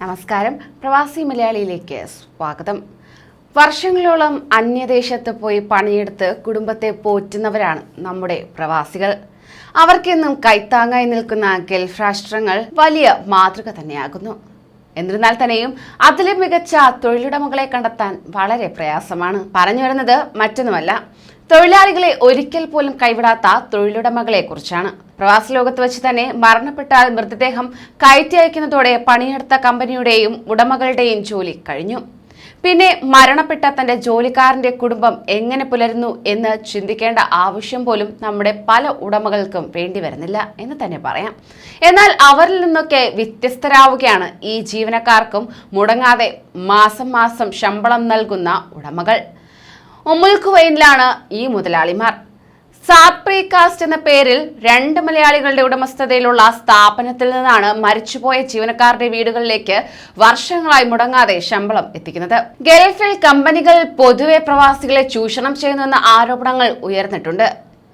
നമസ്കാരം. പ്രവാസി മലയാളിയിലേക്ക് സ്വാഗതം. വർഷങ്ങളോളം അന്യദേശത്ത് പോയി പണിയെടുത്ത് കുടുംബത്തെ പോറ്റുന്നവരാണ് നമ്മുടെ പ്രവാസികൾ. അവർക്കെന്നും കൈത്താങ്ങായി നിൽക്കുന്ന ഗൾഫ് രാഷ്ട്രങ്ങൾ വലിയ മാതൃക തന്നെയാകുന്നു. എന്നിരുന്നാൽ തന്നെയും അതിലും മികച്ച തൊഴിലുടമകളെ കണ്ടെത്താൻ വളരെ പ്രയാസമാണ്. പറഞ്ഞു വരുന്നത് മറ്റൊന്നുമല്ല. തൊഴിലാളികളെ ഒരിക്കൽ പോലും കൈവിടാത്ത തൊഴിലുടമകളെ കുറിച്ചാണ് പ്രവാസ ലോകത്ത് വെച്ച് തന്നെ മരണപ്പെട്ടാൽ മൃതദേഹം കയറ്റി അയക്കുന്നതോടെ പണിയെടുത്ത കമ്പനിയുടെയും ഉടമകളുടെയും ജോലി കഴിഞ്ഞു. പിന്നെ മരണപ്പെട്ട തന്റെ ജോലിക്കാരന്റെ കുടുംബം എങ്ങനെ പുലരുന്നു എന്ന് ചിന്തിക്കേണ്ട ആവശ്യം പോലും നമ്മുടെ പല ഉടമകൾക്കും വേണ്ടി വരുന്നില്ല എന്ന് തന്നെ പറയാം. എന്നാൽ അവരിൽ നിന്നൊക്കെ വ്യത്യസ്തരാവുകയാണ് ഈ ജീവനക്കാർക്കും മുടങ്ങാതെ മാസം മാസം ശമ്പളം നൽകുന്ന ഉടമകൾ. ഉമ്മുൽ ഈ മുതലാളിമാർ. സാത് പ്രീകാസ്റ്റ് എന്ന പേരിൽ രണ്ട് മലയാളികളുടെ ഉടമസ്ഥതയിലുള്ള സ്ഥാപനത്തിൽ നിന്നാണ് മരിച്ചുപോയ ജീവനക്കാരുടെ വീടുകളിലേക്ക് വർഷങ്ങളായി മുടങ്ങാതെ ശമ്പളം എത്തിക്കുന്നത്. ഗൾഫിൽ കമ്പനികൾ പൊതുവെ പ്രവാസികളെ ചൂഷണം ചെയ്യുന്നുവെന്ന ആരോപണങ്ങൾ ഉയർന്നിട്ടുണ്ട്.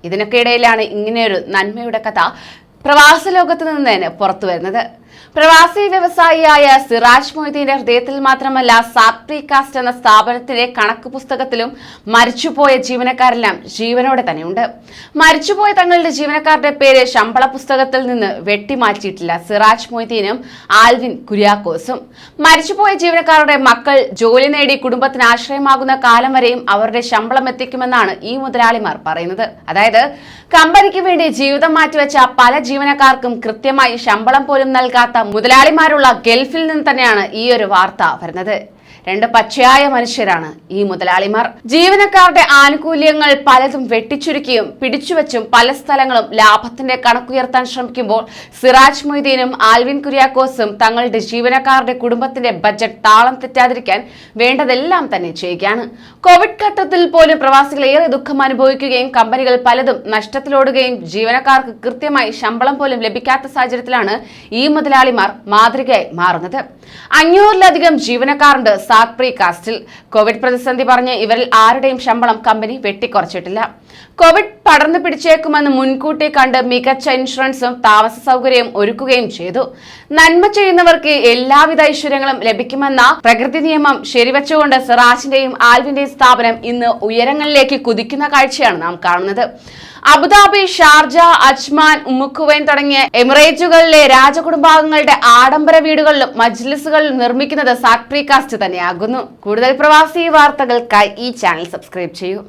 ഇതിനൊക്കെ ഇടയിലാണ് ഇങ്ങനെയൊരു നന്മയുടെ കഥ പ്രവാസ ലോകത്ത് നിന്ന് തന്നെ പുറത്തു വരുന്നത് പ്രവാസി വ്യവസായിയായ സിറാജ് മൊയ്തീന്റെ ഹൃദയത്തിൽ മാത്രമല്ല സാപ്രി കാസ്റ്റ് എന്ന സ്ഥാപനത്തിലെ കണക്ക് പുസ്തകത്തിലും മരിച്ചുപോയ ജീവനക്കാരെല്ലാം ജീവനോടെ തന്നെയുണ്ട്. മരിച്ചുപോയ തങ്ങളുടെ ജീവനക്കാരുടെ പേര് ശമ്പള പുസ്തകത്തിൽ നിന്ന് വെട്ടിമാറ്റിയിട്ടില്ല സിറാജ് മൊയ്തീനും ആൽവിൻ കുര്യാക്കോസും. മരിച്ചുപോയ ജീവനക്കാരുടെ മക്കൾ ജോലി നേടി കുടുംബത്തിന് ആശ്രയമാകുന്ന കാലം വരെയും അവരുടെ ശമ്പളം എത്തിക്കുമെന്നാണ് ഈ മുതലാളിമാർ പറയുന്നത്. അതായത് കമ്പനിക്ക് വേണ്ടി ജീവിതം മാറ്റിവെച്ച പല ജീവനക്കാർക്കും കൃത്യമായി ശമ്പളം പോലും നൽകാത്ത മുതലാളിമാരുള്ള ഗൾഫിൽ നിന്ന് തന്നെയാണ് ഈ ഒരു വാർത്ത വരുന്നത്. രണ്ട് പച്ചയായ മനുഷ്യരാണ് ഈ മുതലാളിമാർ. ജീവനക്കാരുടെ ആനുകൂല്യങ്ങൾ പലതും വെട്ടിച്ചുരുക്കിയും പിടിച്ചുവെച്ചും പല സ്ഥലങ്ങളും ലാഭത്തിന്റെ കണക്കുയർത്താൻ ശ്രമിക്കുമ്പോൾ സിറാജ് മൊയ്തീനും ആൽവിൻ കുര്യാക്കോസും തങ്ങളുടെ ജീവനക്കാരുടെ കുടുംബത്തിന്റെ ബജറ്റ് താളം തെറ്റാതിരിക്കാൻ വേണ്ടതെല്ലാം തന്നെ ചെയ്യുകയാണ്. കോവിഡ് ഘട്ടത്തിൽ പോലും പ്രവാസികൾ ഏറെ ദുഃഖം അനുഭവിക്കുകയും കമ്പനികൾ പലതും നഷ്ടത്തിലോടുകയും ജീവനക്കാർക്ക് കൃത്യമായി ശമ്പളം പോലും ലഭിക്കാത്ത സാഹചര്യത്തിലാണ് ഈ മുതലാളിമാർ മാതൃകയായി മാറുന്നത്. അഞ്ഞൂറിലധികം ജീവനക്കാരുണ്ട് സാക് പ്രീ കാസ്റ്റിൽ. കോവിഡ് പ്രതിസന്ധി പറഞ്ഞ് ഇവരിൽ ആരുടെയും ശമ്പളം കമ്പനി വെട്ടിക്കുറച്ചിട്ടില്ല. കോവിഡ് പടർന്നു പിടിച്ചേക്കുമെന്ന് മുൻകൂട്ടി കണ്ട് മികച്ച ഇൻഷുറൻസും താമസ സൗകര്യവും ഒരുക്കുകയും ചെയ്തു. നന്മ ചെയ്യുന്നവർക്ക് എല്ലാവിധ ഐശ്വര്യങ്ങളും ലഭിക്കുമെന്ന പ്രകൃതി നിയമം ശരിവച്ചുകൊണ്ട് സിറാജിന്റെയും ആൽവിന്റെയും സ്ഥാപനം ഇന്ന് ഉയരങ്ങളിലേക്ക് കുതിക്കുന്ന കാഴ്ചയാണ് നാം കാണുന്നത്. അബുദാബി ഷാർജ അജ്മാൻ ഉമ്മുക്കുവൈൻ തുടങ്ങിയ എമിറേറ്റുകളിലെ രാജകുടുംബാംഗങ്ങളുടെ ആഡംബര വീടുകളിലും മജ്ലിസുകളിലും നിർമ്മിക്കുന്നത് സാക്ട്രി കാസ്റ്റ് തന്നെയാകുന്നു. കൂടുതൽ പ്രവാസി വാർത്തകൾക്കായി ഈ ചാനൽ സബ്സ്ക്രൈബ് ചെയ്യൂ.